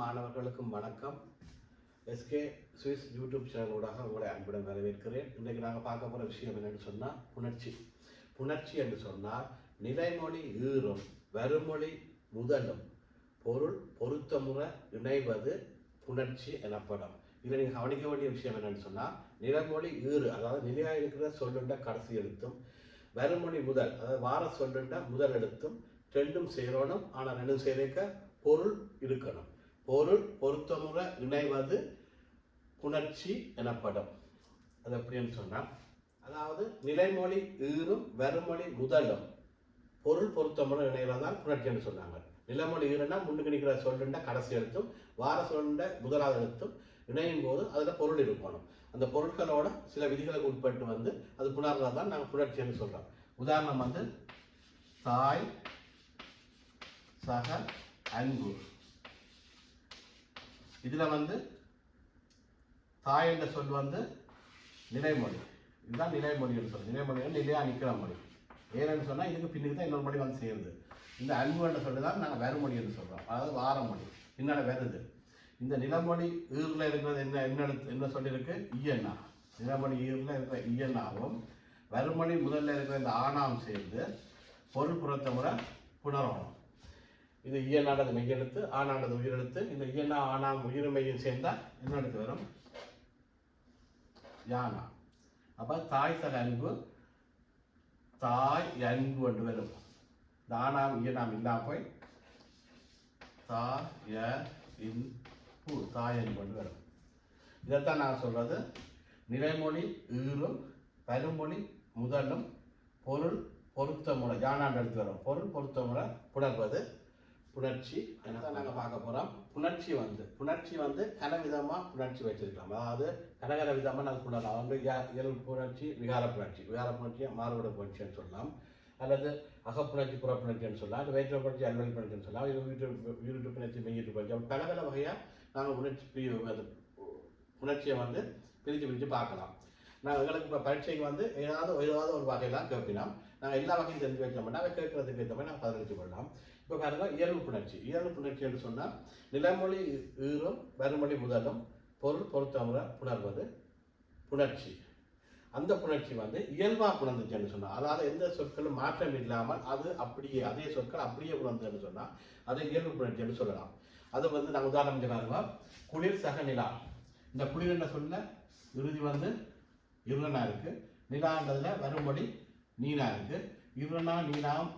மாணவர்களுக்கும் வணக்கம். SK Swiss YouTube சேனலூடாக உங்களை அன்புடன் வரவேற்கிறேன். இன்றைக்கு நாங்கள் பார்க்க போகிற விஷயம் என்னென்னு சொன்னால் புணர்ச்சி. புணர்ச்சி என்று சொன்னால் நிலைமொழி ஈறும் வருமொழி முதலும். பொருள் பொருத்தமுறை இணைவது புணர்ச்சி எனப்படும். இதில் நீங்கள் கவனிக்க வேண்டிய விஷயம் என்னென்னு சொன்னால் நிலமொழி ஈறு அதாவது நிலையாக இருக்கிற சொல்லுண்ட கடைசி எழுத்தும் வருமொழி முதல் அதாவது வார சொல்லுண்ட முதல் எழுத்தும் ரெண்டும் சேரணும். ஆனால் ரெண்டும் சேர்க்க பொருள் இருக்கணும். பொருள் பொருத்தமுறை இணைவது புணர்ச்சி எனப்படும். அது எப்படின்னு சொன்னால் அதாவது நிலைமொழி ஈரும் வருமொழி முதலும். பொருள் பொருத்தமுறை இணைவதால் புணர்ச்சின்னு சொன்னாங்க. நிலமொழி ஈறுனா முன்னுக்கு நிற்கிற சொல்லுண்ட கடைசி எழுத்தும் வார சொல்லுண்ட முதலாவது எழுத்தும் இணையும் போது அதில் பொருள் இருக்கணும். அந்த பொருட்களோட சில விதிகளுக்கு உட்பட்டு வந்து அது புணர்வதாக தான் நாங்கள் புணர்ச்சின்னு சொல்கிறோம் உதாரணம் வந்து தாய் சக அன்பு. இதில் வந்து தாய் என்ற சொல் வந்து நிலைமொழி இதுதான் நிலைமொழின்னு சொல்லு நிலைமொழி நிலையா நிற்கிற மொழி. ஏன்னு சொன்னால் இதுக்கு பின்னுக்கு தான் இன்னொரு மொழி வந்து சேருது. இந்த அன்பு என்ற சொல்லி தான் நாங்கள் வருமொழி என்று சொல்கிறோம் அதாவது வாரமொழி என்னென்ன வருது. இந்த நிலமொழி ஈரில் இருக்கிறது என்ன என்ன என்ன சொல்லியிருக்கு இயன்னா நிலமொழி ஈரில் இருக்கிற இயன்னாவும் வருமொழி முதல்ல இருக்கிற இந்த ஆணாம் சேர்ந்து பொருள் புறத்த முறை புணரணும் இது இயனானது மெய்யெழுத்து ஆனானது உயிரெழுத்து. இந்த இயனா ஆணாம் உயிர்மையும் சேர்ந்தால் என்ன எழுத்து வரும்? யானா. அப்போ தாய் சக அன்பு தாய் அன்பு என்று வரும். தானாம் இயனாம் இல்லாம போய் தாய் இன்பு தாய் அன்பு என்று வரும். இதைத்தான் நான் சொல்றது. நிலைமொழி ஈரும் கருமொழி முதலும் பொருள் பொருத்த முறை யானாண்டு எடுத்து வரும். பொருள் பொருத்த முறை புணர்வது புணர்ச்சி தான் நாங்கள் பார்க்க போகிறோம் புணர்ச்சி வந்து. புணர்ச்சி வந்து கனவிதமாக புணர்ச்சி வச்சிருக்கலாம். அதாவது கனகர விதமாக நாங்கள் புணரலாம். வந்து இயல் புணர்ச்சி விகார புணர்ச்சி. விகார புணர்ச்சியை மாறுபட புணர்ச்சின்னு சொல்லலாம். அல்லது அகப்புணர்ச்சி புறப்புணர்ச்சின்னு சொல்லலாம். அது வயிற்று புணர்ச்சி அல்வெளி புணர்ச்சின்னு சொல்லலாம். இது வீட்டு வீட்டு புணர்ச்சி மெய்யிட்டு புணர்ச்சி பல பல வகையாக நாங்கள் உணர்ச்சி அது புணர்ச்சியை வந்து பிரித்து பிரித்து பார்க்கலாம். நான் எங்களுக்கு இப்போ பரீட்சைக்கு வந்து ஏதாவது ஏதாவது ஒரு வகையெல்லாம் கேட்பினோம் நாங்கள் எல்லா வகையும் தெரிஞ்சு வச்சோம்னா கேட்கறதுக்கு ஏற்ற மாதிரி நான் பதினஞ்சு கொள்ளலாம். இப்போ பாருங்க இயல்பு புணர்ச்சி. இயல்பு புணர்ச்சி என்று சொன்னால் நிலமொழி ஈரும் வருமொழி முதலும் பொருள் பொருத்தமுறை புணர்வது புணர்ச்சி. அந்த புணர்ச்சி வந்து இயல்பாக புணர்ந்துச்சுன்னு சொன்னால் அதாவது எந்த சொற்களும் மாற்றம் இல்லாமல் அது அப்படியே அதே சொற்கள் அப்படியே புணர்ந்துன்னு சொன்னால் அதை இயல்பு புணர்ச்சின்னு சொல்லலாம். அது வந்து நான் உதாரணம் சொன்னாங்க குளிர் சக நிலா. இந்த குளிர் என்ன சொல்ல? இறுதி வந்து இருளனா இருக்கு. நிலான்றதுல வரும்படி நீனா இருக்கு. இருளனா நீனாம்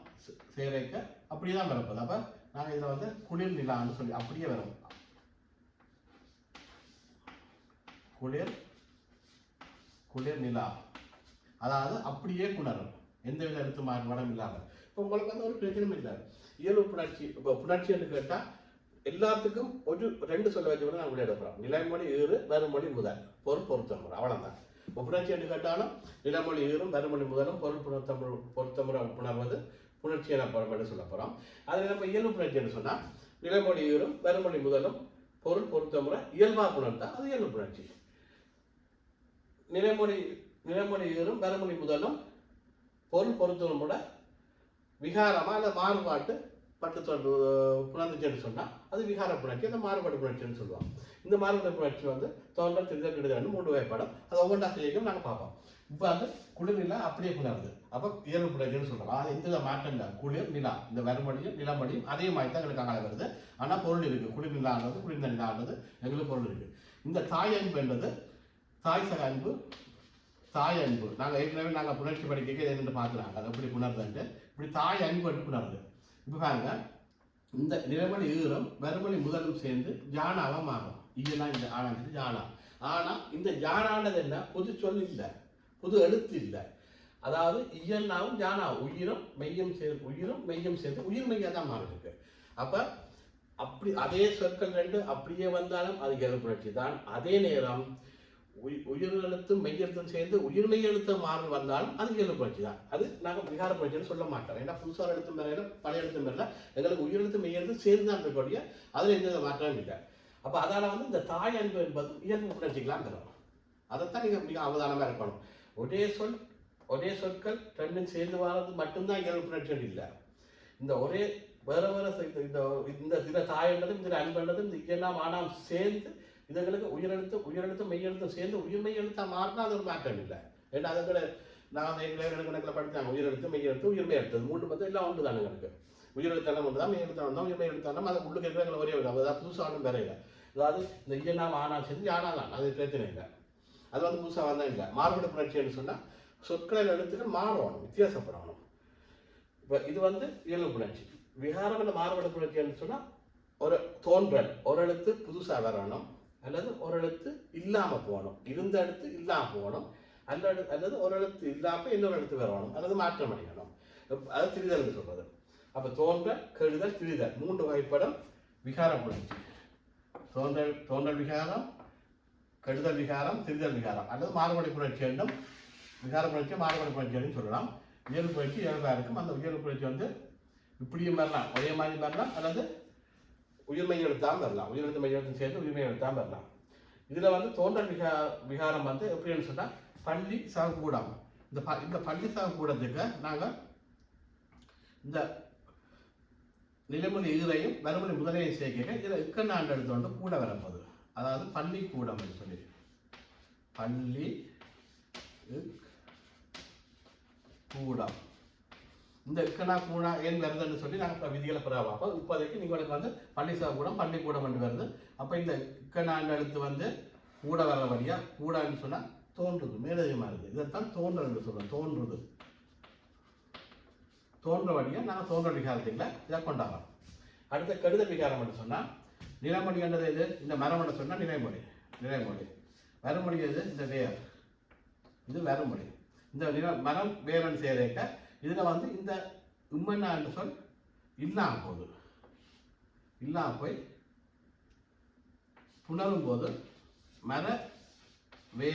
சேரைக்க அப்படி தான் வரப்போகுது அப்போ நாங்கள் இதில் வந்து குளிர் நிலான்னு சொல்லி அப்படியே வரும். குளிர் குளிர் நிலா. அதாவது அப்படியே குணரும். எந்த வித எழுத்து மாறுபாடும் இல்லாமல். இப்போ உங்களுக்கு வந்து ஒரு பிரச்சனையும் இல்லை. இயல்பு புணர்ச்சி இப்போ புணர்ச்சின்னு கேட்டால் எல்லாத்துக்கும் ஒரு ரெண்டு சொல்ல வச்சு கூட நான் விளையாட போகிறோம் நிலைமொழி ஈறு வருமொழி முதல். பொருள் பொருத்தமுறை அவ்வளோதான் இப்போ புணர்ச்சி என்று கேட்டாலும் நிலமொழி ஈரும் வருமொழி முதலும் பொருள் பொருத்தமுறை பொருத்தமுறை உணர்வது புணர்ச்சி நான் என்று சொல்ல போகிறோம் அதில் நம்ம இயல்பு புணர்ச்சின்னு சொன்னால் நிலமொழி ஈரும் வருமொழி முதலும் பொருள் பொருத்த முறை இயல்பாக புணர்ந்தால் அது இயல்பு புணர்ச்சி. நிலைமொழி நிலைமொழி ஈரும் வருமொழி முதலும் பொருள் பொருத்தமும் கூட விகாரமாக அந்த மாறுபாட்டு பட்டு தொடர்பு புணர்ந்துச்சுன்னு சொன்னால் அது விகார புணர்ச்சி அந்த மாறுபாடு புணர்ச்சின்னு சொல்லுவாங்க இந்த மாறுபாடு புணர்ச்சி வந்து தோன்ற திருதல் கெடுதல் மூன்று வகைப்படம். அது ஒவ்வொன்றா செய்யும் நாங்கள் பார்ப்போம். இப்போ வந்து குளிர்நிலா அப்படியே புணருது அப்போ இயல்பு பிள்ளைகள்னு சொல்கிறோம் அது எந்த வித மாற்றம் இல்லை குளிர் நிலா இந்த வருமொழியும் நிலமடியும் அதே மாதிரி தான் எங்களுக்கு அங்கே வருது. ஆனால் பொருள் இருக்குது குளிர் நிலான்றது குளிர்ந்த நிலான்றது எங்களுக்கு பொருள் இருக்குது இந்த தாய் அன்பு என்பது தாய் சக அன்பு தாய் அன்பு. நாங்கள் ஏற்கனவே நாங்கள் புணர்ச்சி படிக்க இதை என்னென்னு பார்க்குறாங்க. அதை எப்படி புணர்துன்ட்டு இப்படி தாய் அன்பு என்று புணருது இப்போ பாருங்க இந்த நிலமணி ஈரம் வருமொழி முதலும் சேர்ந்து ஜானாவா மாறும். இதெல்லாம் இந்த ஆனாங்கிறது ஜானா ஆனால் இந்த ஜானானது என்ன? பொது சொல் இல்லை. புது எழுத்து இல்லை. அதாவது இயன்னாவும் ஜானா உயிரும் மெய்யம் சேர்ந்து உயிரும் மெய்யும் சேர்ந்து உயிர் மெய்யாக தான் மாறிருக்கு அப்போ அப்படி அதே சொற்கள் ரெண்டு அப்படியே வந்தாலும் அது எழுப்புணர்ச்சி தான். அதே நேரம் உயி- உயிர் எழுத்தும் மெய்யெழுத்தும் சேர்ந்து உயிர் மெய் எழுத்து மாறி வந்தாலும் அது எழுப்புணர்ச்சி தான். அது நாங்கள் விகார புணர்ச்சின்னு சொல்ல மாட்டோம். ஏன்னா புதுசாக எழுத்து மேலே பழைய எழுத்து மேலே எங்களுக்கு உயிரெழுத்து மெய்யெழுத்து சேர்ந்து தான் இருக்கக்கூடிய அதில் எந்த வித மாற்றமும் இல்லை. அப்போ அதனால் வந்து இந்த தாய் அன்பு என்பது இயல்பு புணர்ச்சிக்கெல்லாம் அதைத்தான் நீங்கள் மிக அவதானமாக இருக்கணும். ஒரே சொல் ஒரே சொற்கள் ரெண்டும் சேர்ந்து வர்றது மட்டும்தான் இங்கே இல்லை. இந்த ஒரே வேற வேற இந்த இந்த தின தாயன்றதும் திரு அன்பன்றதும் இந்த இயலாம் சேர்ந்து இதுகளுக்கு உயிரெழுத்து உயிரெழுத்து மெய்யெழுத்தும் சேர்ந்து உயிர்மெய் எழுத்தா மாறினா அது ஒரு மாற்றம் இல்லை. ஏன்னா அதை நான் எங்களை கணக்கில் படித்தாங்க உயிரெழுத்து மெய்யெழுத்து உயிர்மை எழுத்து மூன்று வந்து எல்லாம் ஒன்று தானே எனக்கு உயிரெழுத்தாலும் ஒன்று தான் மெய் தான் உயிர்மை எழுத்தாலும் அது உள்ளுக்கு இருக்கிறவங்களை ஒரே விட அதாவது புதுசாக ஒன்றும் வேற அதாவது இந்த இயலாம் ஆனால் சேர்ந்து ஆனால் தான் அது பிரச்சனை இல்லை. அது வந்து புதுசாக வந்தால் இல்லை. மாறுபட்ட புணர்ச்சின்னு சொன்னால் சொற்களில் எழுத்துக்கள் மாறணும் வித்தியாசப்படணும் இப்போ இது வந்து இயல்பு புணர்ச்சி விகாரம் என்ற மாறுபட்ட புணர்ச்சின்னு சொன்னால் ஒரு தோன்றல் ஒரு எழுத்து புதுசாக வரணும் அல்லது ஒரு எழுத்து இல்லாமல் போகணும். இருந்த எழுத்து இல்லாமல் போகணும் அல்லது அல்லது ஒரு எழுத்து இல்லாமல் இன்னொரு எழுத்து வரணும் அல்லது மாற்றம் அடையணும். அது திரிதல் சொல்வது அப்போ தோன்றல் கெடுதல் திரிதல் மூன்று வகைப்படம் விகார புணர்ச்சி தோன்றல் தோன்றல் விகாரம் கெடுதல் விகாரம் திரிதல் விகாரம். அல்லது மாறுபடி புணர்ச்சி என்றும் விகார புணர்ச்சி மாறுபடி புணர்ச்சின்னு சொல்லலாம். இயல்பு புணர்ச்சி இயல்பாக இருக்கும். அந்த இயல்பு புணர்ச்சி வந்து இப்படியும் வரலாம். ஒரே மாதிரி வரலாம் அல்லது உயிர்மை எழுத்தாம வரலாம். உயிரெழுத்து மெய் எழுத்து சேர்ந்து உயிர்மெய் எழுத்தாம வரலாம். இதில் வந்து தோன்றல் விகா விகாரம் வந்து எப்படின்னு சொன்னால் பள்ளி சகக்கூடம் இந்த ப இந்த பள்ளி சகக்கூடத்துக்கு நாங்கள் இந்த நிலைமொழி ஈரையும் வறுமொழி முதலையும் சேர்க்க இதில் இக்கண்ணாண்டு எடுத்து வந்து கூட வரப்போகுது அதாவது பள்ளிக்கூடம் சொல்லி. பள்ளி கூடம். இந்த இக்கனா கூடா ஏன் வருதுன்னு சொல்லி நாங்கள் இப்போ விதிகளை பெற பார்ப்போம். இப்போதைக்கு உங்களுக்கு வந்து பள்ளிசா கூடம் பள்ளிக்கூடம் என்று வருது. அப்போ இந்த இக்கனாண்டு அடுத்து வந்து கூட வர வழியா கூடான்னு சொன்னால் தோன்றுது மேலதிகமாக இருக்குது. இதைத்தான் தோன்றல் சொல்கிறோம் தோன்றுது. தோன்ற வழியாக நாங்கள் தோன்ற விகாரத்தில் இதை கொண்டாடுறோம். அடுத்த கடித விகாரம் என்று சொன்னால் நிலமொழி என்றது இது? இந்த மரமொழி சொன்னால் நிலைமொழி நிலைமொழி வரமொழி எது? இந்த வேர். இது வரமொழி இந்த நில மரம் வேரன் சேரேக்க இதில் வந்து இந்த உம்மன்னாண்டு சொல் இல்லாம போகுது இல்லாம போய் புணரும் போது மர வே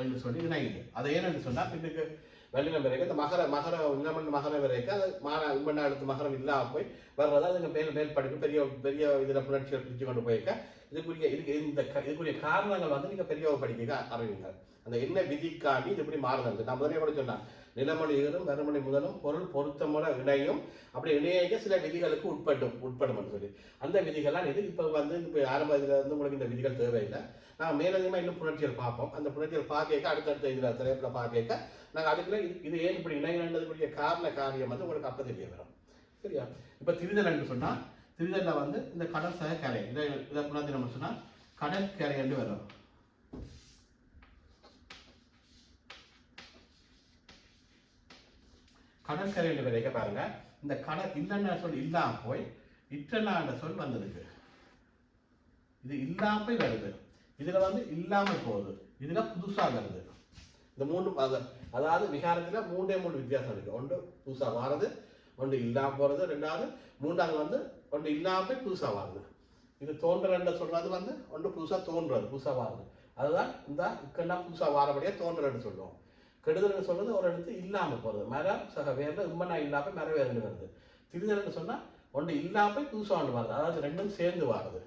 என்று சொல்லி இணையுது. அதை ஏன்னு சொன்னால் பின்னுக்கு வெள்ளினம் வரைக்கும் இந்த மகர மகர இளமண் மகர வரைக்கும் அது மான உம்மண்ணா அடுத்து மகரம் இல்லாமல் போய் வர்றதால் அதுங்க மேல் மேல் படிப்பு பெரிய பெரிய இதில் புணர்ச்சிகள் பிரித்து கொண்டு போயிருக்க. இதுக்குரிய இதுக்கு இந்த க- இதுக்குரிய காரணங்கள் வந்து நீங்கள் பெரியவ படிக்க அந்த என்ன விதிக்காண்டி இது இப்படி மாறுதல் நான் முதலே கூட சொன்னேன். நிலமொழி ஈரும் வறுமொழி முதலும் பொருள் பொருத்தமுறை இணையும் அப்படி இணைய சில விதிகளுக்கு உட்படும் உட்படும் சொல்லி. அந்த விதிகள்லாம் இது இப்போ வந்து இப்போ ஆரம்ப இதில் வந்து உங்களுக்கு இந்த விதிகள் தேவையில்லை. நாங்கள் மேலதிகமாக இன்னும் புணர்ச்சிகள் பார்ப்போம். அந்த புணர்ச்சிகள் பார்க்க அடுத்தடுத்த இதில் திரைப்பில் பார்க்க நாங்கள் அதுக்குள்ள இது ஏன் இப்படி இணையதுக்குரிய காரண காரியம் வந்து உங்களுக்கு அப்போ தெரிய வரும். சரியா? இப்போ திரிதல் என்று சொன்னால் திரிதலில் வந்து இந்த கடல் கரை. இதை இதை புலத்தில் நம்ம சொன்னால் கடற்கரை என்று வரும். கடற்கரை என்று வரைக்க பாருங்க. இந்த கடல் இல்லைன்னா சொல் இல்லாம போய் இற்றலான்ற சொல் வந்திருக்கு. இது இல்லாம போய் வருது. இதுல வந்து இல்லாம போகுது. இதுல புதுசா வருது. இந்த மூணு அதாவது விகாரத்துல மூன்றே மூணு வித்தியாசம் இருக்கு. ஒன்று புதுசா வர்றது ஒன்று இல்லாம போறது ரெண்டாவது மூன்றாவது வந்து ஒன்று இல்லாமல் போய் வாருது. இது தோன்றலன்னு சொல்கிறது வந்து ஒன்று புதுசாக தோன்றுறது புதுசாக வாருது. அதுதான் இந்த இக்கெல்லாம் புதுசாக வாரபடியாக தோன்றலன்னு சொல்லுவோம். கெடுதல்னு சொல்கிறது ஒரு இடத்து இல்லாமல் போகிறது மரம் சக வேறு உம்மனா இல்லாமல் மர வேர்னு வருது. திரிதல்னு சொன்னால் ஒன்று இல்லாம போய் ஒன்று வருது. அதாவது ரெண்டும் சேர்ந்து வாருது.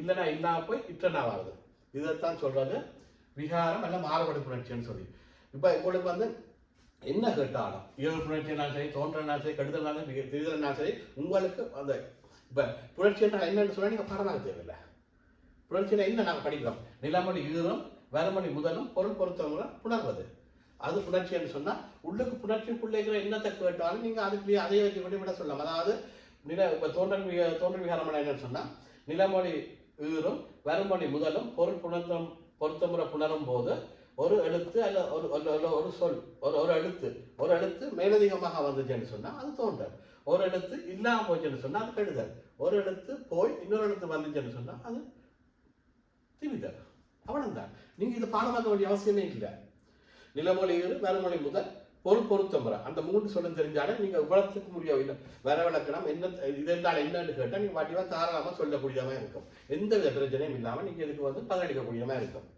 இல்லைனா இல்லாமல் போய் இட்டனா வருது. இதைத்தான் சொல்கிறது விகாரம் எல்லாம் மாறுபடு புணர்ச்சின்னு சொல்லி. இப்போ உங்களுக்கு வந்து என்ன கேட்டாலும்? இயல்பு புணர்ச்சினாலும் சரி தோன்றனாலும் சரி கெடுதல்னாலும் சரி திரிதல்னாலும் சரி உங்களுக்கு அந்த இப்போ புணர்ச்சின்னா என்னன்னு சொன்னால் நீங்கள் பாடமாக தேவையில்லை. புணர்ச்சினா என்ன நாங்கள் படிக்கிறோம்? நிலமணி ஈரம் வரமொழி முதலும் பொருள் பொருத்தமுறை புணர்வது. அது புணர்ச்சின்னு சொன்னால் உள்ளுக்கு புணர்ச்சிக்குள்ளே இருக்கிற என்னத்தை கேட்டாலும் நீங்கள் அதுக்கு அதை வச்சு விட சொல்லலாம். அதாவது நில இப்போ தோன்றல் வி- தோன்றல் விகாரம் என்னன்னு சொன்னால் நிலமொழி ஈரும் வருமொழி முதலும் பொருள் புணர்த்தம் பொருத்தமுறை புணரும் போது ஒரு எழுத்து அல்ல ஒரு ஒரு- ஒரு- சொல் ஒரு ஒரு எழுத்து. ஒரு எழுத்து மேலதிகமாக வந்துச்சுன்னு சொன்னால் அது தோன்றல் ஒரு எழுத்து இல்லாமல் போச்சுன்னு சொன்னால் அது கெடுதல். ஒரு எழுத்து போய் இன்னொரு எழுத்து வந்துச்சுன்னு சொன்னால் அது திரிதல் அவ்வளோதான் நீங்கள் இதை பாடமாக்க வேண்டிய அவசியமே இல்லை. நிலமொழி வரமொழி முதல். பொருள் பொருத்தமுறை அந்த மூன்று சொல்லும் தெரிஞ்சாலே நீங்கள் இவ்வளத்துக்கு முடியும். இல்லை வரவிளக்கணம் என்ன இது என்றால் என்னன்னு கேட்டால் நீங்கள் வாட்டிவா தாராளமாக சொல்லக்கூடியதாக இருக்கும். எந்த வித பிரச்சனையும் இல்லாமல் நீங்க இதுக்கு வந்து பதிலளிக்கக்கூடியதாக இருக்கும்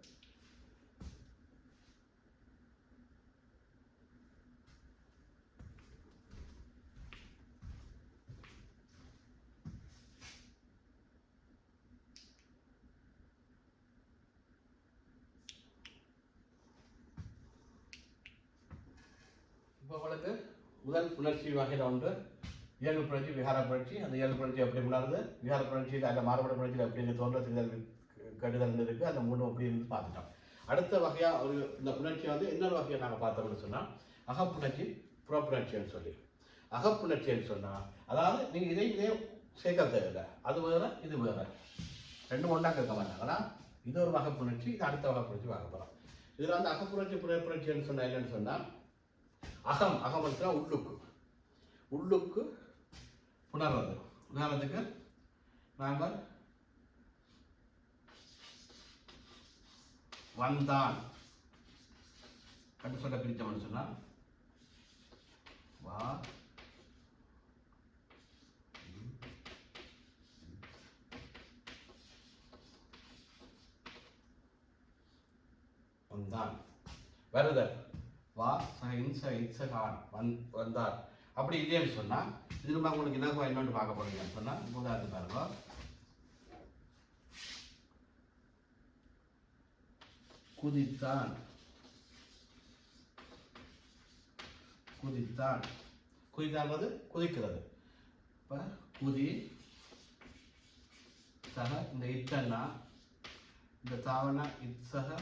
இப்போ உங்களுக்கு முதல் புணர்ச்சி வகையில் ஒன்று இயல்பு புணர்ச்சி விகார புணர்ச்சி அந்த இயல்பு புணர்ச்சி எப்படி உணர்ந்து விகார புணர்ச்சியில் அந்த மாறுபட புணர்ச்சியில் எப்படி தோன்ற தோன்றத்துக்கு கெடுதல் இருக்கு அந்த மூணு எப்படி இருந்து பார்த்துட்டோம். அடுத்த வகையாக ஒரு இந்த புணர்ச்சி வந்து இன்னொரு வகையை நாங்கள் பார்த்தோம்னு சொன்னால் அகப்புணர்ச்சி புறப்புணர்ச்சின்னு சொல்லி. அகப்புணர்ச்சின்னு சொன்னால் அதாவது நீங்கள் இதை இதே சேர்க்க தேவையில்லை. அது வேறு இது வேறு. ரெண்டும் ஒன்றா கேட்க மாட்டாங்க ஆனால் இது ஒரு வகை புணர்ச்சி இது அடுத்த வகை புணர்ச்சி பார்க்க போகிறோம் இதில் வந்து அகப்புணர்ச்சி புறப்புணர்ச்சின்னு சொன்னால் என்னன்னு சொன்னால் அகம் அகம் சொன்னா உள்ளுக்கு. உள்ளுக்கு உணர்றது உதாரணத்துக்கு நாங்கள் வந்தான் அப்படி சொல்ல பிரித்தோம்னு சொன்னா வா வந்தான் வருதல். வா ச இன்ச இட்சகான் வந் வந்தார். அப்படி இல்லைன்னு சொன்னால் திரும்ப உங்களுக்கு என்ன இன்னொன்று பார்க்க போறீங்கன்னு சொன்னால் உதாரணத்து பாருங்க. குதித்தான். குதித்தான். குதித்தான்றது குதிக்கிறது. இப்போ குதி சக இந்த இத்தன்னா இந்த தாவன இத்சக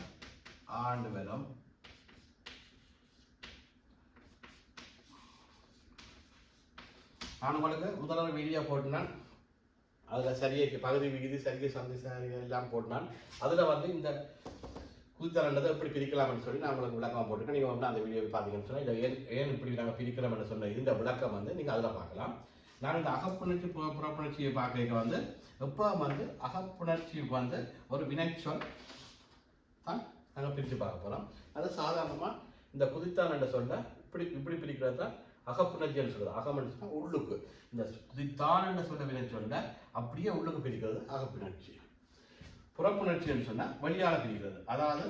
ஆண்டு வரும் நான் உங்களுக்கு முதல்ல வீடியோ போட்டினான். அதில் சரியாக பகுதி விகுதி சரிகை சந்தி சரி எல்லாம் போட்டினான். அதில் வந்து இந்த கூத்தரண்டதை எப்படி பிரிக்கலாம்னு சொல்லி நான் உங்களுக்கு விளக்கமாக போட்டிருக்கேன். நீங்கள் வந்து அந்த வீடியோவை பார்த்தீங்கன்னு சொன்னால் இதை ஏன் ஏன் இப்படி நாங்கள் பிரிக்கிறோம்னு சொன்ன இந்த விளக்கம் வந்து நீங்கள் அதில் பார்க்கலாம். நான் இந்த அகப்புணர்ச்சி புறப்புணர்ச்சியை பார்க்க வந்து எப்போ வந்து அகப்புணர்ச்சி வந்து ஒரு வினைச்சொல் தான் நாங்கள் பிரித்து பார்க்க போகிறோம் அது சாதாரணமாக இந்த குதித்தான் என்ற சொல்ல இப்படி இப்படி பிரிக்கிறது தான் அகப்புணர்ச்சின்னு சொல்றது. அகம்னு சொன்னால் உள்ளுக்கு. இந்த தான் என்ற சொல்ல வினைச்சொல்ல அப்படியே உள்ளுக்கு பிரிக்கிறது அகப்புணர்ச்சி. புறப்புணர்ச்சின்னு சொன்னா வழியாக பிரிக்கிறது. அதாவது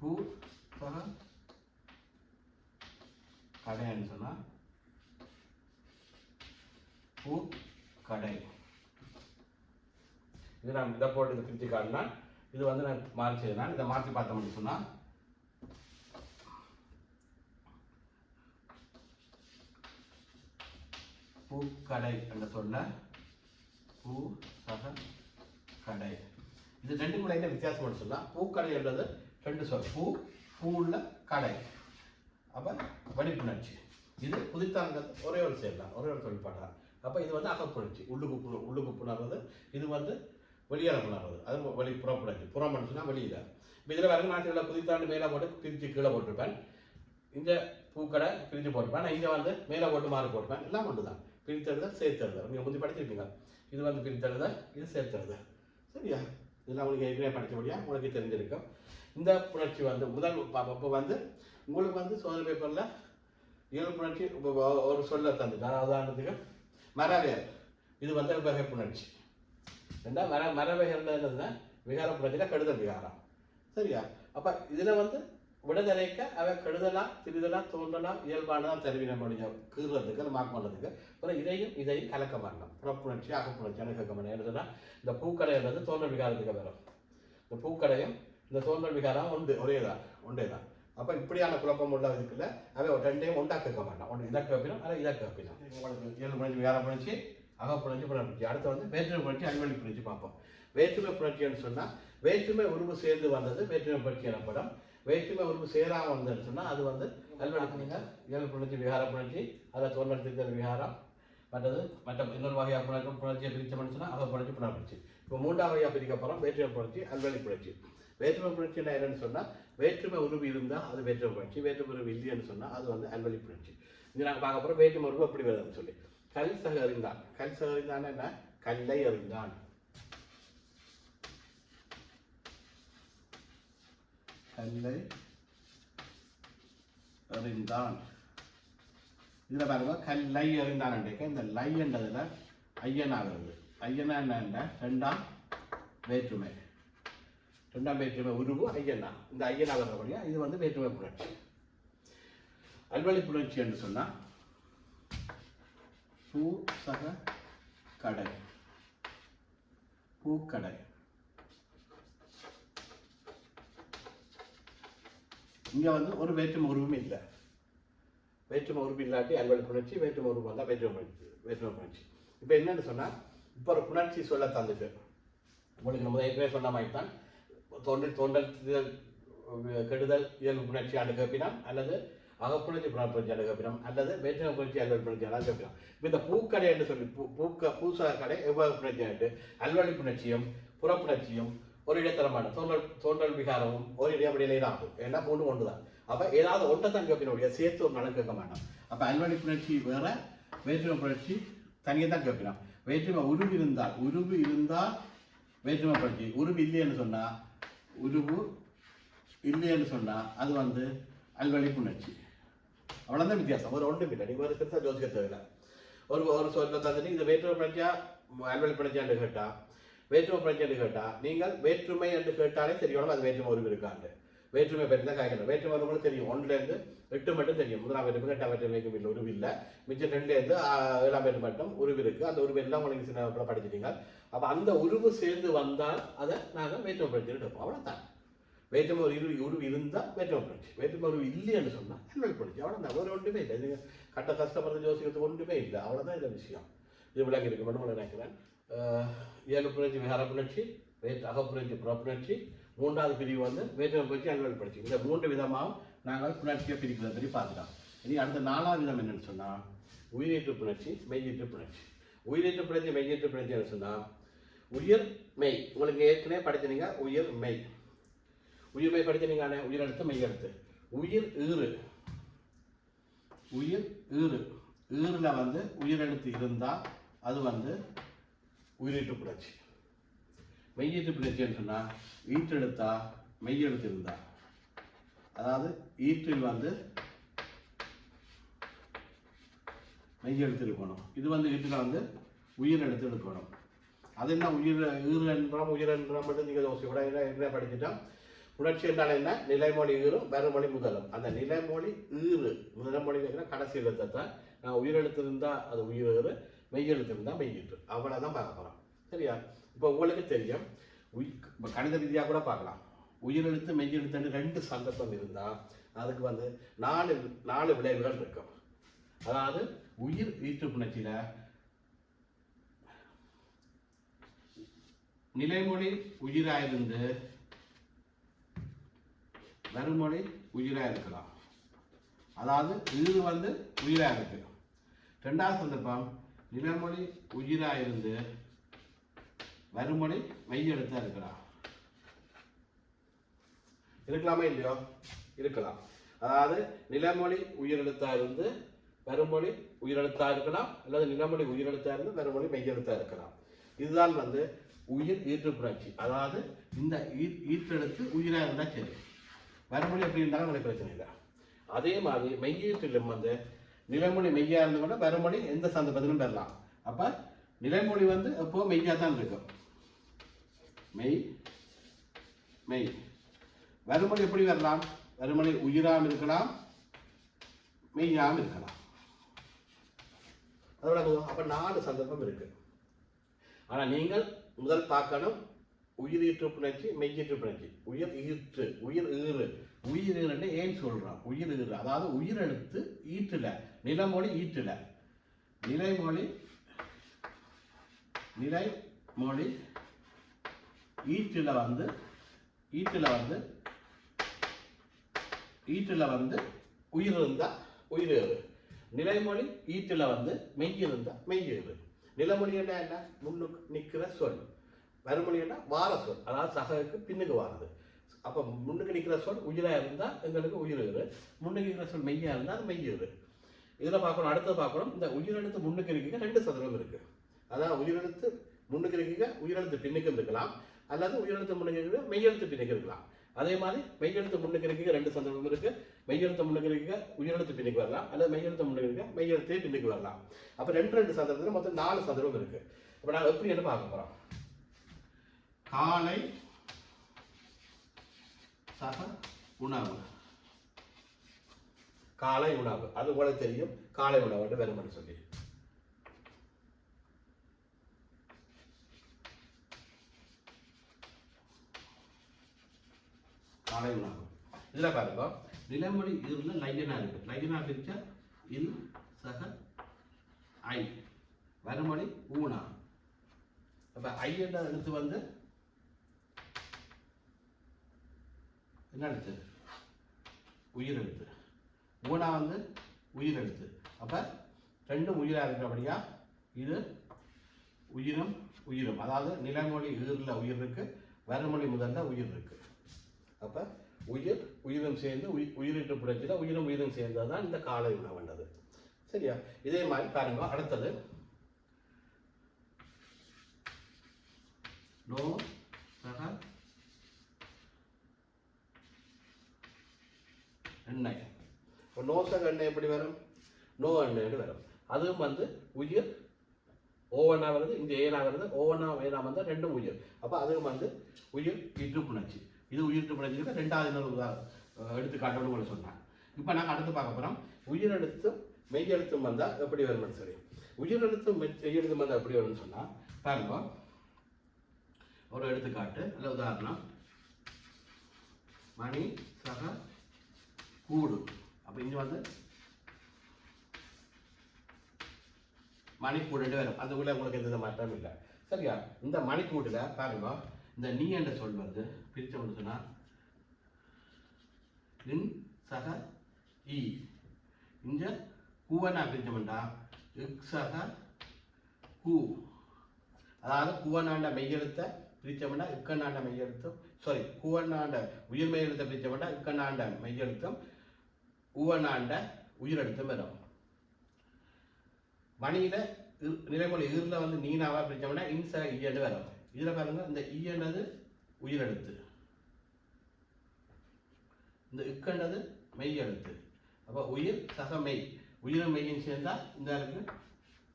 பூ கடைன்னு சொன்னா பூ கடை. இது நான் இதை போட்டு இதை பிரித்து காட்டினா இது வந்து நான் மாறி செய்தேன் இதை மாற்றி பார்த்தோம்னு சொன்னால் பூக்கடை என்ற சொல்ல பூ சக கடை. இது ரெண்டு கூட என்ன வித்தியாசம்னு சொல்லலாம். பூக்கடை என்றது ரெண்டு சொல். பூ பூ உள்ள கடை. அப்போ வடிப்புணர்ச்சி. இது புதித்தாங்கிறது ஒரே ஒரு செயல் தான் ஒரே ஒரு தொழிற்பாடு. அப்போ இது வந்து அகப்புணர்ச்சி. உள்ளுக்கு புணர் உள்ளுக்கு புணர்றது. இது வந்து வெளியால புணர்றது. அது வெளி புறப்புணர்ச்சி. புறம் சொன்னா வெளியில. இப்ப இதுல வர நாட்டில் புதித்தாண்டு மேலே போட்டு பிரித்து கீழே போட்டிருப்பேன். இந்த பூக்கடை பிரித்து போட்டுப்பேன் நான் இங்கே வந்து மேலே போட்டு மாறு போட்டிருப்பேன். எல்லாம் ஒன்று தான் பிரித்தெழுதல் சேர்த்தெழுதல். நீங்கள் முந்தி படிச்சிருப்பீங்க. இது வந்து பிரித்தெழுதல் இது சேர்த்தெழுதல். சரியா? இதெல்லாம் உங்களுக்கு ஏற்கனவே முடியாது உங்களுக்கு தெரிஞ்சிருக்கும். இந்த புணர்ச்சி வந்து முதல் அப்போ வந்து உங்களுக்கு வந்து சோதனை பேப்பரில் இயல் புணர்ச்சி ஒரு சொல்ல தந்து உதாரணத்துக்கு மரவேர் இது வந்து வகை புணர்ச்சி ரெண்டா மர மரவகைகள் என்னதுன்னா விகார புணர்ச்சியில் கெடுதல் விகாரம். சரியா? அப்போ இதில் வந்து விடுதலைக்க அவன் கெடுதலா திரிதலா தோன்றலாம் இயல்பானதான் தெரிவின முடியும் கீறுறதுக்கு மார்க் பண்ணுறதுக்கு அப்புறம் இதையும் இதையும் கலக்க மாட்டோம் புறப்புணர்ச்சி அகப்புணர்ச்சி கேட்க மாட்டோம் எழுதுனா இந்த பூக்கடைன்றது தோன்ற விகாரத்துக்கு வரும் இந்த பூக்கடையும் இந்த தோன்ற விகாரம் உண்டு ஒரே தான் ஒன்றே தான். அப்போ இப்படியான குழப்பம் உள்ள இதுக்குள்ள அவை ரெண்டையும் ஒன்றா கேட்க மாட்டோம். ஒன்று இதை கேட்பினோம் அதை இதை கேட்பினோம் உங்களுக்கு ஏழு புணர்ச்சி விகார புணர்ச்சி அகப்புணர்ச்சி புணர்ச்சி அடுத்து வந்து வேற்றுமை புணர்ச்சி அல்வழி புணர்ச்சி பார்ப்போம். வேற்றுமை புணர்ச்சின்னு சொன்னால் வேற்றுமை உருவு சேர்ந்து வந்தது வேற்றுமை புணர்ச்சி எனப்படும். வேற்றுமை அவருக்கு சேராமல் வந்ததுன்னு அது வந்து அல்வழி இயல் புணர்ச்சி விகார புணர்ச்சி அதை தோன்றல் திருத்தல் விகாரம். மற்றது மற்ற இன்னொரு வகையாக புணர்ச்சி புணர்ச்சியை பிரித்த மனுஷனா அதை புணர்ச்சி புணர்ச்சி. இப்போ மூன்றாம் வகையாக பிரிக்க போகிறோம் வேற்றுமை புணர்ச்சி அல்வழி புணர்ச்சி. வேற்றுமை புணர்ச்சினா என்னன்னு சொன்னால் வேற்றுமை உருவு இருந்தால் அது வேற்றுமை புணர்ச்சி வேற்றுமை உருவு இல்லைன்னு சொன்னால் அது வந்து அல்வழி புணர்ச்சி. இங்க நாங்கள் பார்க்க போகிறோம் வேற்றுமை உருவு எப்படி வருதுன்னு சொல்லி. கல் சக அறிந்தான் கல் சக அறிந்தான் என்ன? கல்லை அறிந்தான் கல்லை அறிந்தான். இதில் பாருங்க கல்லை அறிந்தான் இந்த லை என்றதுல ஐயனா ஐயனா என்ன ரெண்டாம் வேற்றுமை. ரெண்டாம் வேற்றுமை உருவு ஐயனா. இந்த ஐயனா வர்றபடியா இது வந்து வேற்றுமை புணர்ச்சி அல்வழி புணர்ச்சி என்று சொன்னால் பூ சக கடை. பூக்கடை. இங்கே வந்து ஒரு வேற்றுமை உருவமே இல்லை. வேற்றுமை உருவம் இல்லாட்டி அல்வழி புணர்ச்சி வேற்றுமை உருவம் வந்தால் வேற்றுமை புணர்ச்சி வேற்றுமை புணர்ச்சி. இப்போ என்னென்னு சொன்னால் இப்போ ஒரு புணர்ச்சி சொல்ல தந்துட்டு உங்களுக்கு நம்ம ஏற்கனவே சொன்ன மாதிரி தான் தோன்றல் தோன்றல் கெடுதல் இயல்பு புணர்ச்சி ஆண்டு அல்லது அகப்புணர்ச்சி புணர்ச்சி ஆண்டு அல்லது வேற்றுமை புணர்ச்சி அல்வழி புணர்ச்சி ஆண்டு இப்போ இந்த பூக்கடை என்று சொல்லி பூ பூக்க பூசா கடை எவ்வளவு புணர்ச்சி ஆகிட்டு அல்வழி புணர்ச்சியும் புறப்புணர்ச்சியும் ஒரு இடத்தரமான தோன்றல் தோன்றல் விகாரமும் ஒரு இடைவெளியிலே தான் ஆகும் ஏன்னா மூணு ஒன்று தான் அப்போ ஏதாவது ஒன்றை தான் சேர்த்து ஒரு மனம் கேட்க மாட்டோம். அப்போ அல்வழி புணர்ச்சி வேற வேற்றுமை புணர்ச்சி தனியாக தான் கேட்பினோம் வேற்றுமை உருவு இருந்தால் உருவு இருந்தால் வேற்றுமை புணர்ச்சி. உருவு இல்லைன்னு சொன்னால் உருவு இல்லைன்னு சொன்னால் அது வந்து அல்வழி புணர்ச்சி அவ்வளோதான் வித்தியாசம். ஒரு ஒன்று இல்லை. நீங்கள் ஒரு பெருசாக ஜோசிக்க தேவையில்லை. ஒரு ஒரு சொல்ல தந்துட்டு இந்த வேற்றுமை புணர்ச்சியா அல்வழி புணர்ச்சியான்னு கேட்டால் வேற்றுமை பிரச்சனை என்று கேட்டால் நீங்கள் வேற்றுமை என்று கேட்டாலே தெரியணும் அது வேற்றுமை உரிமை இருக்காண்டு. வேற்றுமை பற்றி தான் காய்க்கணும் வேற்றுமை உருவு தெரியும். ஒன்றுலேருந்து எட்டு மட்டும் தெரியும். முதலாம் வேற்றுமை எட்டாம் வேற்றுமைக்கும் இல்லை. உருவி இல்லை. மிச்சம் ரெண்டுலேருந்து ஏழாம் வேற்று மட்டும் உருவி இருக்குது அந்த உருவு எல்லாம் உங்களுக்கு சின்ன படிச்சிட்டீங்க. அப்போ அந்த உருவு சேர்ந்து வந்தால் அதை நாங்கள் வேற்றுமை பிரச்சனை எடுப்போம். அவ்வளோதான் வேற்றுமை ஒரு இரு உருவு இருந்தால் வேற்றுமை புணர்ச்சி வேற்றுமை உருவு இல்லைன்னு சொன்னால் அல்வழி அவ்வளோ அவ்வளோதான் ஒரு ஒன்றுமே இல்லை. நீங்கள் கட்ட கஷ்டப்படுறது யோசிக்கிறது ஒன்றுமே இல்லை. அவ்வளோதான் இந்த விஷயம். இது விளக்கி இருக்கு மட்டும் நினைக்கிறேன். ஏழு புரட்சி விஹார புரட்சி புணர்ச்சி வேற்று புறப்புணர்ச்சி மூன்றாவது பிரிவு வந்து வேற்றுமை புரட்சி அலுவல் புரட்சி இந்த மூன்று விதமாக நாங்கள் புணர்ச்சியை பிரிக்கிறத பற்றி பார்க்கலாம் இனி அடுத்த நாலாவது விதம் என்னென்னு சொன்னால் உயிரீற்று புணர்ச்சி மெய்யீற்று புணர்ச்சி. உயிரீற்று புணர்ச்சி மெய்யீற்று புணர்ச்சி சொன்னால் உயிர் மெய். உங்களுக்கு ஏற்கனவே படித்தனீங்க உயிர் மெய். உயிர் மெய் படிச்சினீங்க உயிரெழுத்து மெய்யெழுத்து. உயிர் ஈறு. உயிர் ஈறு. ஈறில் வந்து உயிரெழுத்து இருந்தால் அது வந்து உயிரீட்டு புரட்சி. மெய்யீட்டு புரட்சி சொன்னால் ஈற்றெழுத்தா மெய்யெழுத்து இருந்தா அதாவது ஈற்றில் வந்து மெய்யெழுத்து இருக்கணும் இது வந்து ஈற்றில் வந்து உயிரெழுத்து எடுக்கணும். அது என்ன உயிர் ஈறு என்றோம் உயிர் என்றோம் மட்டும் நீங்கள் தோசை கூட என்ன என்ன படிச்சுட்டோம் புரட்சி என்றால் என்ன? நிலைமொழி ஈரும் பெருமொழி முதலும். அந்த நிலைமொழி ஈறு முதலமொழி கடைசி எழுத்தத்தை தான் நான் உயிரெழுத்து இருந்தால் அது உயிர் ஈறு. மெய்யெழுத்து இருந்தால் மெய்யெழுத்து. அவ்வளோ தான் பார்க்க போகிறோம் சரியா? இப்போ உங்களுக்கு தெரியும். உயிர் இப்போ கணித ரீதியாக கூட பார்க்கலாம். உயிரெழுத்து மெய்யெழுத்துன்னு ரெண்டு சந்தர்ப்பம் இருந்தால் அதுக்கு வந்து நாலு நாலு விளைவுகள் இருக்கும். அதாவது உயிர் ஈற்று புணர்ச்சியில் நிலைமொழி உயிராயிருந்து வருமொழி உயிராக இருக்கலாம் அதாவது இது வந்து உயிராக இருக்கு ரெண்டாவது சந்தர்ப்பம் நிலமொழி உயிராக இருந்து வருமொழி மையெழுத்தா இருக்கலாம் இருக்கலாமா இல்லையோ? இருக்கலாம். அதாவது நிலமொழி உயிரெழுத்தா இருந்து வருமொழி உயிரெழுத்தா இருக்கலாம் அல்லது நிலமொழி உயிரெழுத்தா இருந்து வருமொழி மெய்யெழுத்தா இருக்கலாம். இதுதான் வந்து உயிர் ஈற்று புரட்சி அதாவது இந்த ஈ- ஈற்றெழுத்து உயிராக இருந்தால் சரி. வருமொழி அப்படி இருந்தாலும் எனக்கு பிரச்சனை இல்லை. அதே மாதிரி மெய்யீற்றிலும் வந்து நிலைமொழி மெய்யா இருந்து கூட வெறுமொழி எந்த சந்தர்ப்பத்திலும் பெறலாம். அப்ப நிலைமொழி வந்து எப்போ மெய்யா தான் இருக்கும். மெய் மெய். வெறுமொழி எப்படி வரலாம்? வருமொழி உயிராம் இருக்கலாம் மெய்யாம் இருக்கலாம். அதோட அப்ப நாலு சந்தர்ப்பம் இருக்கு. ஆனா நீங்கள் முதல் பார்க்கணும் உயிரீற்று புணர்ச்சி மெய்யீற்று புணர்ச்சி. உயிர் ஈற்று உயிர் ஈறு. உயிர் ஈறுன்னு ஏன் சொல்றான் உயிர் ஈறு. அதாவது உயிரெழுத்து ஈற்றுல. நிலமொழி ஈற்றுல. நிலைமொழி நிலைமொழி ஈற்றுல வந்து ஈற்றுல வந்து ஈற்றுல வந்து உயிர் இருந்தா உயிர் நிலைமொழி ஈற்றுல வந்து மெய் இருந்தா மெய்யேறு நிலமொழி என்ன? முன்னுக்கு நிற்கிற சொல். வருமொழி என்ன வார சொல். அதாவது சகக்கு பின்னுக்கு வாரது. அப்போ முன்னுக்கு நிற்கிற சொல் உயிராக இருந்தால் எங்களுக்கு உயிர் முன்னுக்கு நிற்கிற சொல் மெய்யா இருந்தால் மெய்யேறு இதில் பார்க்கணும் அடுத்தது பார்க்கணும். இந்த உயிரெழுத்து முன்னுக்கு இருக்க ரெண்டு சதுரம் இருக்கு. அதாவது உயிரெழுத்து முன்னுக்கு இருக்க உயிரெழுத்து பின்னுக்கு இருக்கலாம் அல்லது உயிரெழுத்து முன்னுக்கு இருக்க மெய்யெழுத்து பின்னுக்கு இருக்கலாம். அதே மாதிரி மெய்யெழுத்து முன்னுக்கு இருக்க ரெண்டு சந்தர்ப்பம் இருக்கு. மெய்யெழுத்து முன்னுக்கு இருக்க உயிரெழுத்து பின்னுக்கு வரலாம். அல்லது மெய்யெழுத்து முன்னுக்கு இருக்க மெய்யெழுத்தே பின்னுக்கு வரலாம். அப்போ ரெண்டு ரெண்டு சந்தர்ப்பத்தில் மொத்தம் நாலு சந்தர்ப்பம் இருக்கு. அப்போ நாங்கள் எப்படி என்ன பார்க்க போறோம்? காலை சக உணவு. காலை உணவு. அது போல தெரியும். காலை உணவு வெறுமனு சொல்லி காலை உணவு. இதுல பாருங்க. நிலமொழி இதுல லையனா இருக்கு. லையனா பிரிச்சா இல் சக ஐ. வருமொழி ஊனா. அப்ப ஐ என்ற எழுத்து வந்து என்ன எழுத்து? உயிர் எழுத்து. ஊனா வந்து உயிர் எழுத்து அப்போ ரெண்டும் உயிராக இருக்கிறபடியா இது உயிரும் உயிரும். அதாவது நிலமொழி ஈரில் உயிர் இருக்குது வரமொழி முதல்ல உயிர் இருக்குது அப்போ உயிர் உயிரும் சேர்ந்து உயிர் உயிரிட்டு பிடிச்சல உயிரும் உயிரும் சேர்ந்தது தான் இந்த காலை உணவுன்றது சரியா? இதே மாதிரி பாருங்க அடுத்தது. நோ சக எண்ணெய். இப்போ நோசக எண்ணெய் எப்படி வரும்? நோ எண்ணெய்னு வரும். அதுவும் வந்து உயிர் ஓவனா வருது இந்த ஏனா வருது ஓவனா ஏனா வந்தால் ரெண்டும் உயிர். அப்போ அதுவும் வந்து உயிர் ஈட்டு புணர்ச்சி. இது உயிர் புணர்ச்சிக்கு ரெண்டாவது இன்னொரு உதாரணம் கூட சொன்னாங்க. இப்போ நாங்கள் அடுத்து பார்க்க போகிறோம் உயிர் எழுத்தும் மெய் எழுத்தும் வந்தால் எப்படி வரும்னு சொல்லி. உயிர் எழுத்தும் மெய் எழுத்தும் வந்தால் எப்படி வரும்னு சொன்னால் பாருங்க. ஒரு எடுத்துக்காட்டு அல்ல உதாரணம். மணி சக கூடு. அப்போ இங்கே வந்து மணிக்கூடுன்னு வரும் அதுக்குள்ள உங்களுக்கு எந்த மாற்றம் இல்லை சரியா இந்த மணிக்கூட்டில் பாருங்க இந்த நீ என்ற சொல் வந்து பிரித்து கொண்டு இன் சக இ இங்க கூவனா பிரிச்சோம்டா இக் சக கூ அதாவது கூவனாண்ட மெய்யெழுத்த பிரிச்சோம்னா இக்கண்ணாண்ட மெய்யெழுத்தும் சாரி கூவனாண்ட உயிர் மெய்யெழுத்த பிரிச்சோம்னா இக்கண்ணாண்ட மெய்யெழுத்தும் ஊவனாண்ட உயிரெழுத்தும் வரும் மணியில நிலைமொழி ஈரில் வந்து நீனாவா பிரிச்சோம்னா இன்ச ஈயண்டு வரும். இதுல பாருங்க இந்த ஈயன்றது உயிரெழுத்து இந்த இக்கன்றது மெய் எழுத்து அப்போ உயிர் சக மெய். உயிரும் மெய்யும் சேர்ந்தா இந்த இருக்கு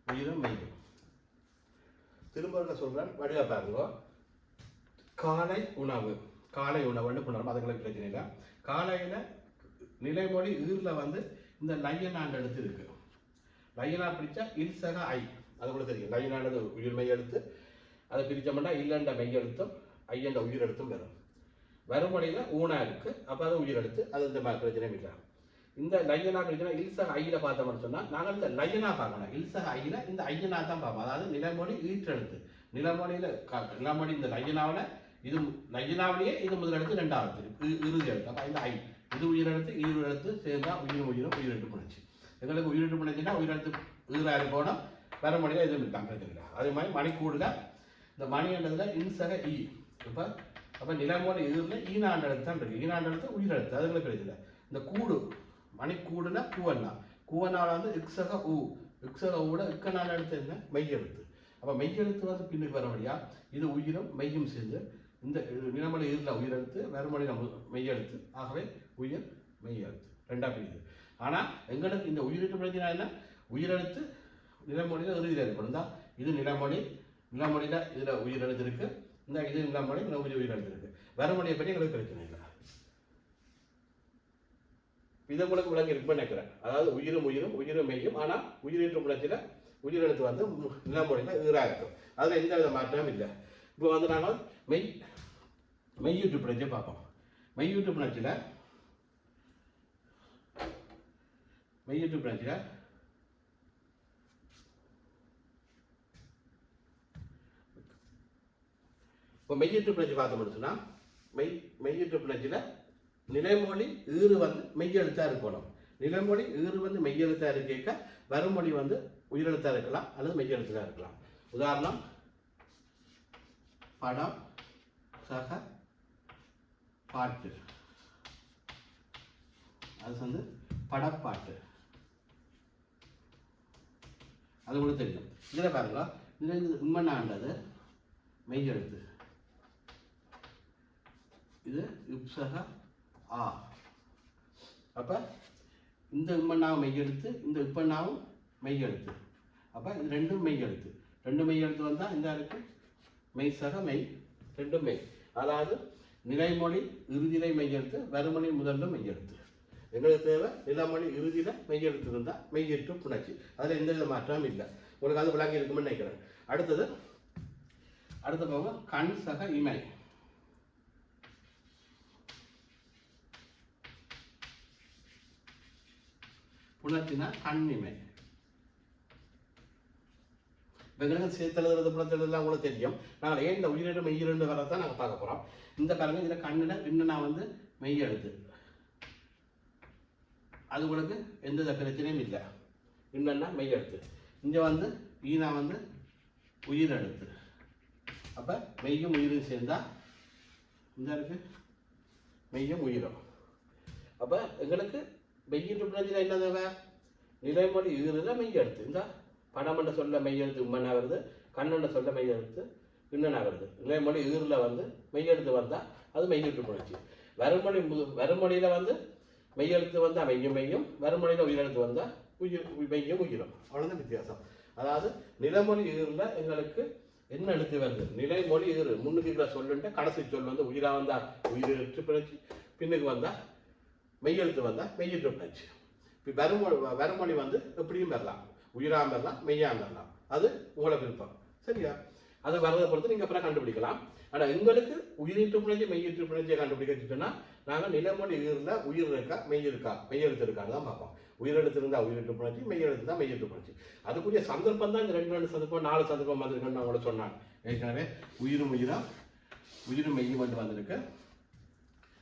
உயிரும் மெய்யும். திரும்ப ஒருக்க சொல்றேன் வடிவா பாருங்க. காலை உணவு. காலை உணவுன்னு புணரும் அதுங்களுக்கு பிரச்சனை இல்லை. காலையில நிலைமொழி ஈரில் வந்து இந்த லையனாண்டு எழுத்து இருக்கு லையனா பிரிச்சா இல்சக ஐ. அது கூட தெரியும். லயனானது உயிர் மெய் எழுத்து அதை பிரித்தோம்னா இல்லண்ட மெய் எழுத்தும் ஐயண்ட உயிர் எழுத்தும் வரும். வருமொழியில ஊனா இருக்கு. அப்போ அது உயிர் எழுத்து. அது இந்த மாதிரி பிரச்சனையும் இல்லை. இந்த லையனா பிரச்சனை இல்சக ஐயில பார்த்தோம்னு சொன்னால் நாங்கள் இந்த லையனா பார்க்கணும். இல்சக ஐயில இந்த ஐயனா தான் பார்ப்போம். அதாவது நிலமொழி ஈற்றெழுத்து நிலமொழியில் நிலமொழி இந்த லையனாவில் இது லையனாவிலேயே இது முதல் எழுத்து ரெண்டாவது இறுதி எழுத்து. அப்போ இந்த ஐ. இது உயிரெழுத்து ஈர் எழுத்து சேர்ந்தா உயிர் உயிரும் உயிரெட்டு போணுச்சு எங்களுக்கு உயிரிட்டு முடிஞ்சுன்னா உயிரெழுத்து உயிராயிரம் போனால் வேற மொழியில எதுவும் இருக்காங்க பிரச்சனை அதே மாதிரி மணிக்கூடுல இந்த மணின்றதுல இன்சக ஈ இப்போ அப்போ நிலமோட எதிரில் ஈனாண்டு எழுத்து தான் இருக்கு. ஈனாண்டு எழுத்து உயிரெழுத்து அதுங்களுக்கு பிரச்சனை இந்த கூடு மணிக்கூடுனா கூவண்ணா. கூவண்ணால வந்து இக்ஸக ஊ இக்ஸக ஊட இக்கனால எழுத்து என்ன? மெய்யெழுத்து. அப்போ மெய்யெழுத்து வந்து பின்னுக்கு வர வழியா இது உயிரும் மெய்யும் சேர்ந்து இந்த நிலமலை இதில் உயிரெழுத்து வேறுமொழியில் மெய்யெழுத்து. ஆகவே உயிர் மெய்யெழுத்து ரெண்டாக பிரிவு ஆனால் எங்களுக்கு இந்த உயிரிட்டு பிரச்சனை என்ன? உயிரெழுத்து நிலமொழியில் இறுதியில் இருக்கணும் தான் இது நிலமொழி நிலமொழியில் இதில் உயிரெழுத்து இருக்கு இந்த இது நிலமொழி இந்த உயிர் உயிரெழுத்து இருக்கு வேறுமொழியை பற்றி எங்களுக்கு பிரச்சனை இல்லை. இதை உங்களுக்கு விளங்கி இருக்குன்னு நினைக்கிறேன். அதாவது உயிரும் உயிரும் உயிரும் மெய்யும். ஆனால் உயிரீட்டு முழச்சில் உயிரெழுத்து வந்து நிலமொழியில் ஈராக இருக்கும். அதில் எந்த வித மாற்றமும் இல்லை. இப்போ வந்து நாங்கள் மெய் மெய்யூட்டு பிணைச்சை பார்ப்போம். மெய்யூட்டு பிணைச்சில் மெய்யூட்டு பிணைச்சில் இப்போ மெய்யீட்டு பிணைச்சி பார்த்தோம்னு சொன்னா மெய் மெய்யீட்டு பிணைச்சில் நிலைமொழி ஈறு வந்து மெய்யெழுத்தாக இருக்கணும். நிலைமொழி ஈறு வந்து மெய்யெழுத்தாக இருக்க வருமொழி வந்து உயிரெழுத்தாக இருக்கலாம் அல்லது மெய்யெழுத்தாக இருக்கலாம். உதாரணம் படம் சக பாட்டு. அது வந்து படப்பாட்டு. அது கூட தெரியும். இதில் பாருங்க இதில் இது உண்மனாண்டது மெய்யெழுத்து இது இப்சக ஆ. அப்போ இந்த இம்மண்ணாவும் மெய்யெழுத்து இந்த உப்பண்ணாவும் மெய் எழுத்து. அப்போ இது ரெண்டும் மெய்யெழுத்து ரெண்டு மெய் எழுத்து வந்தால் இந்த இருக்கு மெய் சக மெய் ரெண்டும் மெய். அதாவது நிலைமொழி இறுதியிலை மெய்யெழுத்து வருமொழி முதல்ல மெய்யெழுத்து எங்களுக்கு தேவை நிலமொழி இறுதியில் மெய்யெழுத்து இருந்தால் மெய்யெட்டு புணர்ச்சி. அதில் எந்த வித மாற்றமும் இல்லை. உங்களுக்கு அது விளங்கி இருக்கும்னு நினைக்கிறேன். அடுத்தது அடுத்த போக கண் சக இமை. புணர்ச்சினா கண் இமை. எங்களுக்கு சேர்த்தெழுதுறது புலத்தெழுதுலாம் உங்களுக்கு தெரியும். நாங்கள் ஏன் இந்த உயிரிழந்த மெய்யிரண்டு வரதான் நாங்கள் பார்க்க போகிறோம் இந்த பாருங்க இதில் கண்ணில் இன்னும் நான் வந்து மெய் எழுத்து அது உங்களுக்கு எந்த வித பிரச்சனையும் இல்லை. இன்னன்னா மெய் எழுத்து இங்கே வந்து ஈனா வந்து உயிர் எழுத்து அப்போ மெய்யும் உயிரும் சேர்ந்தா இந்த இருக்கு? மெய்யும் உயிரும். அப்போ எங்களுக்கு மெய்யிட்டு பிரச்சனை என்ன தேவை நிலைமொழி ஈரில் மெய் எழுத்து இந்த படமண்ட சொல்ல மெய் எழுத்து உம்மனா வருது கண்ணண்ட சொல்ல மெய் எழுத்து இன்னனா வருது. நிலைமொழி ஈரில் வந்து மெய் எழுத்து வந்தால் அது மெய்யிட்டு புணர்ச்சி வருமொழி வருமொழியில் வந்து மெய்யெழுத்து வந்தால் மெய்யும் மெய்யும் வருமொழியில் உயிரெழுத்து வந்தால் உயிர் மெய்யும் உயிரும். அவ்வளோதான் வித்தியாசம். அதாவது நிலமொழி எதிரில் எங்களுக்கு என்ன எழுத்து வருது? நிலைமொழி எதிர் முன்னுக்கு இருக்கிற சொல்லுன்ட்டு கடைசி சொல் வந்து உயிராக வந்தால் உயிர் எழுத்து பிழைச்சி பின்னுக்கு வந்தால் மெய்யெழுத்து வந்தால் மெய்யெழுத்து பிழைச்சி இப்போ வருமொழி வருமொழி வந்து எப்படியும் வரலாம் உயிராக வரலாம் மெய்யாக வரலாம் அது உங்களை விருப்பம். சரியா? அது வரதை பொறுத்து நீங்கள் அப்புறம் கண்டுபிடிக்கலாம். ஆனால் எங்களுக்கு உயிரீட்டு பிழைச்சி மெய்யீட்டு பிழைச்சியை சொன்னால் நாங்கள் நிலமொழி ஈரில் உயிர் இருக்கா மெய் இருக்கா? மெய்யெழுத்து இருக்கான்னு தான் பார்ப்போம். உயிரெழுத்து இருந்தால் உயிரிட்டு புணர்ச்சி மெய்யெழுத்து தான் மெய்யெழுத்து புணர்ச்சி அதுக்குரிய சந்தர்ப்பம் தான் இந்த ரெண்டு ரெண்டு சந்தர்ப்பம் நாலு சந்தர்ப்பம் வந்திருக்குன்னு நான் கூட சொன்னாங்க. ஏற்கனவே உயிரும் உயிரம் உயிரும் மெய்யும் வந்து வந்திருக்கு.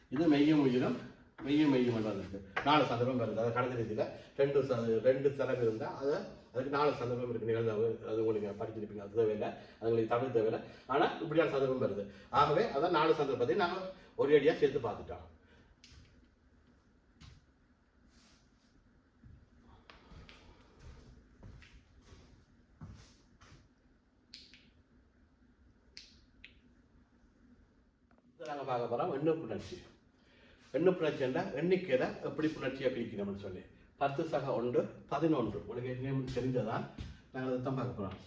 இது மெய்யும் உயிரும் மெய்யும் மெய்யும் வந்து வந்திருக்கு. நாலு சந்தர்ப்பம் வருது. அதை கடந்த ரீதியில் ரெண்டு ச- ரெண்டு தரம் இருந்தால் அதை அதுக்கு நாலு சந்தர்ப்பம் இருக்கு. நிகழ்வு அது உங்களுக்கு படிச்சிருப்பீங்க அது தேவையில்லை. அது உங்களுக்கு தமிழ் தேவையில்லை. ஆனால் இப்படியான சந்தர்ப்பம் வருது. ஆகவே அதான் நாலு சந்தர்ப்பத்தை நாங்கள் ஒரே அடியாக சேர்த்து பார்த்துட்டோம் நாங்கள் பார்க்க போகிறோம் வெண்ணு புணர்ச்சி? எண்ணு என்றால் எண்ணிக்கையில் எப்படி புணர்ச்சியை பிரிக்கணும்னு சொல்லி. பத்து சக ஒன்று பதினொன்று. உங்களுக்கு தெரிஞ்சதான் நாங்கள் அதை தான் பார்க்க போகிறோம்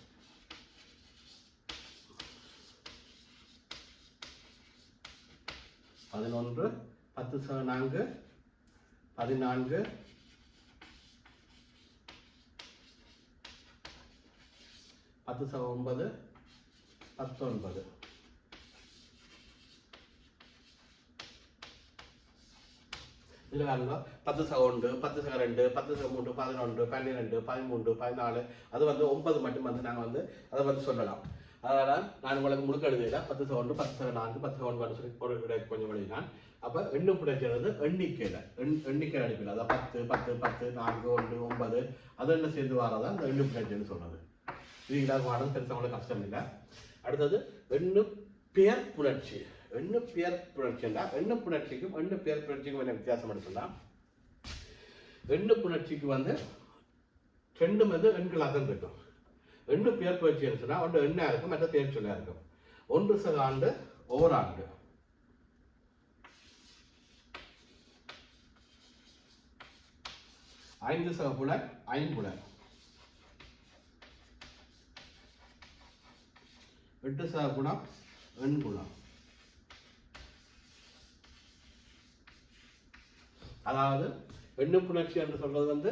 பதினொன்று பத்து ச நான்கு பதினான்கு பத்து ச ஒன்பது பத்தொன்பது. இதில் பாருங்க பத்து சக ஒன்று பத்து சக ரெண்டு பத்து சக மூன்று பதினொன்று பன்னிரெண்டு பதிமூன்று பதினாலு அது வந்து ஒன்பது மட்டும் வந்து நாங்கள் வந்து அதை வந்து சொல்லலாம். அதனால் நான் உங்களுக்கு முழுக்க எழுதுகிறேன் பத்து சக பத்து செகண்ட் நான்கு பத்து செகண்ட் ஒன்பது சொல்லி ஒரு விட கொஞ்சம் எழுதினான் அப்போ எண்ணு பிடிக்கிறது எண்ணிக்கையில். எண் எண்ணிக்கை அடிப்பில் அதான் பத்து பத்து பத்து நான்கு ஒன்று ஒன்பது. அது என்ன சேர்ந்து வரதான் அந்த எண்ணு பிடிச்சல்னு சொன்னது இது இல்லாத மாடல் பெருசவங்களுக்கு கஷ்டம் இல்லை. அடுத்தது எண்ணு பெயர் புணர்ச்சி. எண்ணு பெயர் புணர்ச்சின்னா எண்ணு புணர்ச்சிக்கும் எண்ணு பெயர் புணர்ச்சிக்கும் என்ன வித்தியாசம் எடுத்துலாம் எண்ணு புணர்ச்சிக்கு வந்து ரெண்டும் வந்து எண்களாக தான் இருக்கும். ரெண்டு பேர் பயிற்சி இருந்துச்சுன்னா ஒன்று எண்ணா இருக்கும் மற்ற பேர் சொல்லியா இருக்கும். ஒன்று சக ஆண்டு ஓராண்டு ஐந்து சக புலன் ஐம்புலன் எட்டு சக குணம் எண் குணம். அதாவது எண்ணு புணர்ச்சி என்று சொல்றது வந்து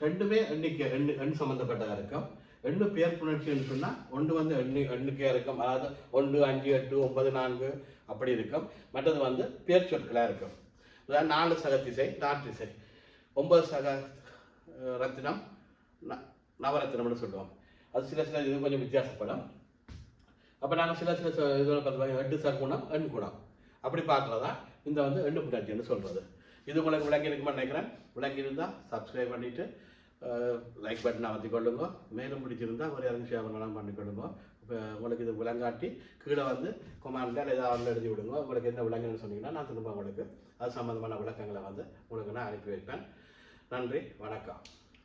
ரெண்டுமே எண்ணிக்கை எண்ணு எண் சம்மந்தப்பட்டதாக இருக்கும். எண்ணு பேர் புணர்ச்சின்னு சொன்னால் ஒன்று வந்து எண்ணு எண்ணிக்கையா இருக்கும். அதாவது ஒன்று அஞ்சு எட்டு ஒன்பது நான்கு அப்படி இருக்கும். மற்றது வந்து பேர் சொற்களாக இருக்கும். அதாவது நாலு சக திசை நாற்றிசை. ஒன்பது சக ரத்தினம் ந- நவரத்தினம்னு சொல்லுவோம். அது சில சில இது கொஞ்சம் வித்தியாசப்படும். அப்போ நாங்கள் சில சில இதில் பார்த்து எட்டு சர் குணம் எண் குணம். அப்படி பார்க்குறதா இந்த வந்து எண்ணு புணர்ச்சின்னு சொல்கிறது இது உங்களுக்கு விளங்கி இருக்குமா நினைக்கிறேன். விளங்கி இருந்தால் சப்ஸ்கிரைப் பண்ணிவிட்டு லைக் பட்டன் அமர்த்தி கொள்ளுங்க. மேலும் பிடிச்சிருந்தால் ஒரு இறங்கி ஷேர் பண்ணலாம் பண்ணிக்கொள்ளுங்க இப்போ உங்களுக்கு இது விளங்காட்டி கீழே வந்து கொமாண்டில் ஏதாவது எழுதி விடுங்க. உங்களுக்கு என்ன விளங்குன்னு சொன்னீங்கன்னா நான் திரும்ப உங்களுக்கு அது சம்மந்தமான விளக்கங்களை வந்து உங்களுக்கு நான் அனுப்பி வைப்பேன். நன்றி வணக்கம்.